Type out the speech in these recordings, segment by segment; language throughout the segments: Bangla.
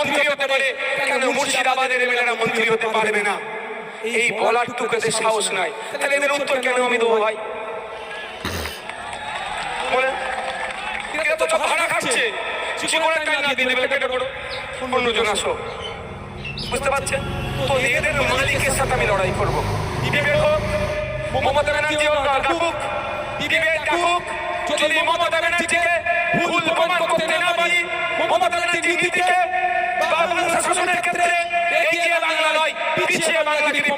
মন্ত্রী হতে পারে কেন মুর্শিদাবাদের এমএলএরা মন্ত্রী হতে পারবে না। এই বলার টুকুতে সাহস নাই। তাহলে এদের উত্তর কেন আমি দেবো ভাই? তো বুঝতে পারছেন? তো এদের মালিকের সাথে আমি লড়াই করব। হোক, মমতা ব্যানার্জি হোক ভুল প্রমাণ করতে না পারি, মমতা ব্যানার্জির নীতিকে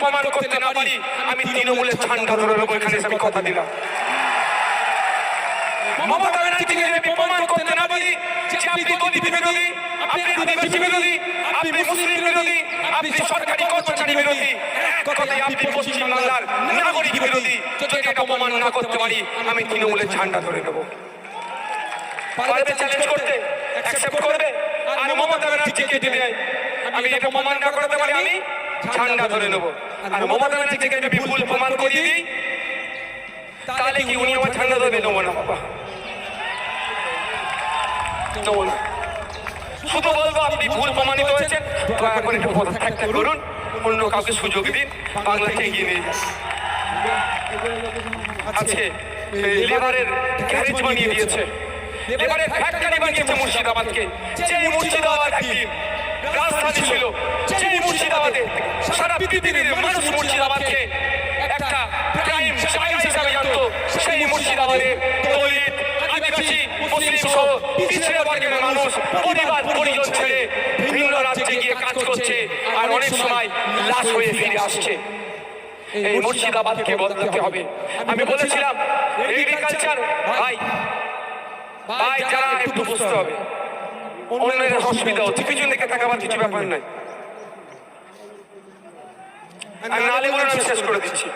প্রমাণ করতে না পারি আমি তৃণমূলের ঠান্ডা ধরে নেব এখানে আমি কথা দিলাম। মমতা ব্যানার্জিকে যদি প্রমাণ করতে না পারি যে আপনি দলিত বিরোধী আপনি আদিবাসী বিরোধী আপনি মুসলিম বিরোধী আপনি সরকারি কর্মচারী বিরোধী আপনি নাগরিক বিরোধী যদি এটা প্রমাণ না করতে পারি আমি তৃণমূলের ঝান্ডা ধরে নেব। পারবে চ্যালেঞ্জ করতে অ্যাকসেপ্ট করবে আর মমতা ব্যানার্জিকে আমি এটা প্রমাণ না করতে পারি আমি ঝান্ডা ধরে নেব। আর মমতা ব্যানার্জিকে যদি ভুল প্রমাণ করিয়ে দিই। তাহলে কি উনি আমার ঠান্ডা ধরে নেব না বাবা? নেব না। শুধু বলব আপনি ভুল প্রমাণিত হয়েছেন। দয়া করে একটু পদত্যাগটা করুন। অন্য কাউকে সুযোগ দিন বাংলাকে এগিয়ে নিয়ে যান আছে। লেবারের গ্যারেজ বানিয়ে দিয়েছে। লেবারের ফ্যাক্টরি বানিয়েছে মুর্শিদাবাদকে। যে মুর্শিদাবাদ একদিন রাজধানী ছিল। যে মুর্শিদাবাদে সারা পৃথিবীর মানুষ মুর্শিদাবাদকে একটা ক্রাইম জায়গা হিসাবে জানতো সেই মুর্শিদাবাদে দলিত আদিবাসী মুসলিম সহ পিছিয়ে বর্গের মানুষ পরিবার পরিজন ছেড়ে ভিন্ন রাজ্যে গিয়ে কাজ করছে আর অনেক সময় লাশ হয়ে ফিরে আসছে। এই মুর্শিদাবাদকে বদলাতে হবে। আমি বলেছিলাম এগ্রিকালচার ভাই ভাই যারা একটু বুঝতে হবে। অন্যের অসুবিধা হচ্ছে পিছন দিকে তাকাবার কিছু ব্যাপার নাই। আর নালে বলে আমি শেষ করে দিচ্ছি।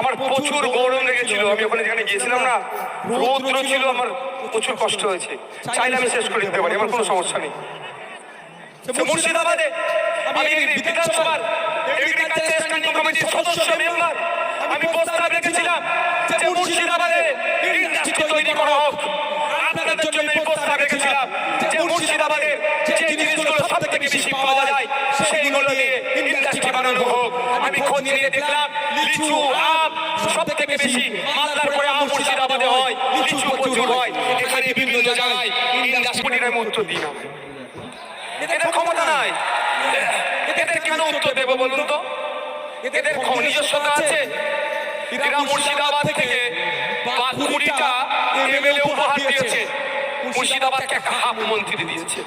আমার প্রচুর গরম লেগেছিল আমি ওখানে যেখানে গিয়েছিলাম না রৌদ্র ছিল আমার প্রচুর কষ্ট হয়েছে। চাইলে আমি শেষ করে দিতে পারি আমার কোনো সমস্যা নেই। মুর্শিদাবাদে আমি বিধানসভার এগ্রিকালচার স্ট্যান্ডিং কমিটির সদস্য মেম্বার আমি প্রস্তাব রেখেছিলাম যে মুর্শিদাবাদে ইন্ডাস্ট্রি তৈরি করা হোক। আপনাদের জন্য এই প্রস্তাব রেখেছিলাম যে মুর্শিদাবাদে যে জিনিসগুলো সব থেকে বেশি ইন্ডাস্ট্রি হোক আমি খোঁজ নিয়ে দেখলাম লিচু, আম সব থেকে বেশি মালদার পরে আম মুর্শিদাবাদে হয়, লিচু প্রচুর হয়। এখানে বিভিন্ন জায়গায় ইন্ডাস্ট্রির আমি উত্তর দিই না। এদের ক্ষমতা নাই। এদের কেন উত্তর দেবো বলুন তো? এদের নিজস্বতা আছে। এরা মুর্শিদাবাদ থেকে বা কুড়িটা এমএলএ উপহার দিয়েছে। মুর্শিদাবাদকে একটা হাফ মন্ত্রী দিয়েছে।